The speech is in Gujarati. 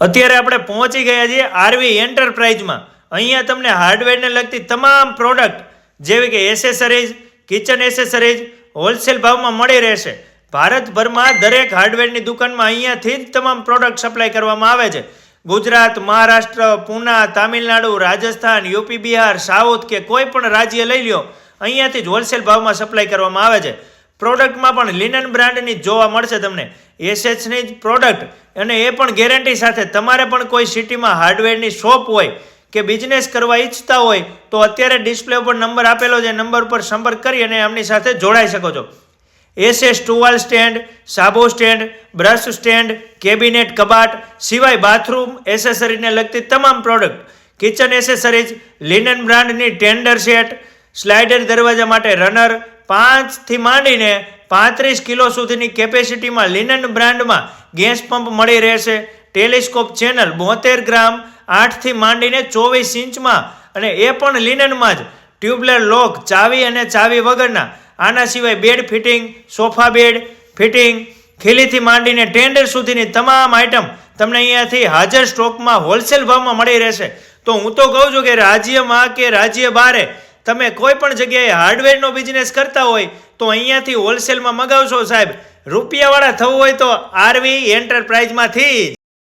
અત્યારે આપણે પહોંચી ગયા છીએ આરવી એન્ટરપ્રાઇઝમાં અહીંયા તમને હાર્ડવેરને લગતી તમામ પ્રોડક્ટ જેવી કે એસેસરીઝ કિચન એસેસરીઝ હોલસેલ ભાવમાં મળી રહેશે. ભારતભરમાં દરેક હાર્ડવેરની દુકાનમાં અહીંયાથી જ તમામ પ્રોડક્ટ સપ્લાય કરવામાં આવે છે. ગુજરાત, મહારાષ્ટ્ર, પૂના, તામિલનાડુ, રાજસ્થાન, યુપી, બિહાર, સાઉથ કે કોઈ પણ રાજ્ય લઈ લ્યો, અહીંયાથી જ હોલસેલ ભાવમાં સપ્લાય કરવામાં આવે છે. પ્રોડક્ટમાં પણ લિનન બ્રાન્ડની જોવા મળશે તમને. એસએચની જ પ્રોડક્ટ અને એ પણ ગેરંટી સાથે તમારે પણ કોઈ સિટીમાં હાર્ડવેરની શોપ હોય કે બિઝનેસ કરવા ઈચ્છતા હોય તો અત્યારે ડિસ્પ્લે ઉપર નંબર આપેલો છે, નંબર પર સંપર્ક કરી અને એમની સાથે જોડાઈ શકો છો. એસએસ ટુવાલ સ્ટેન્ડ, સાબુ સ્ટેન્ડ, બ્રશ સ્ટેન્ડ, કેબિનેટ કબાટ સિવાય બાથરૂમ એસેસરીને લગતી તમામ પ્રોડક્ટ, કિચન એસેસરીઝ, લિનન બ્રાન્ડની ટેન્ડર સેટ, સ્લાઇડર દરવાજા માટે રનર પાંચથી માંડીને પાંત્રીસ કિલો સુધીની કેપેસિટીમાં લિનન બ્રાન્ડમાં ગેસ પંપ મળી રહેશે. ટેલિસ્કોપ ચેનલ બોતેર ગ્રામ, આઠથી માંડીને ચોવીસ ઇંચમાં અને એ પણ લિનનમાં જ. ટ્યુબલેર લોક ચાવી અને ચાવી વગરના. આના સિવાય bed fitting, sofa bed fitting, ખીલીથી માંડીને ટેન્ડર સુધીની તમામ આઇટમ તમને અહીંયાથી હાજર સ્ટોકમાં હોલસેલ ભાવમાં મળી રહેશે. તો હું તો કહું છું કે રાજ્યમાં કે રાજ્ય બારે તમે કોઈ પણ જગ્યાએ હાર્ડવેરનો બિઝનેસ કરતા હોય, તો અહીંયાથી હોલસેલમાં મગાવશો સાહેબ. રૂપિયાવાળા થવું હોય તો આરવી એન્ટરપ્રાઇઝમાંથી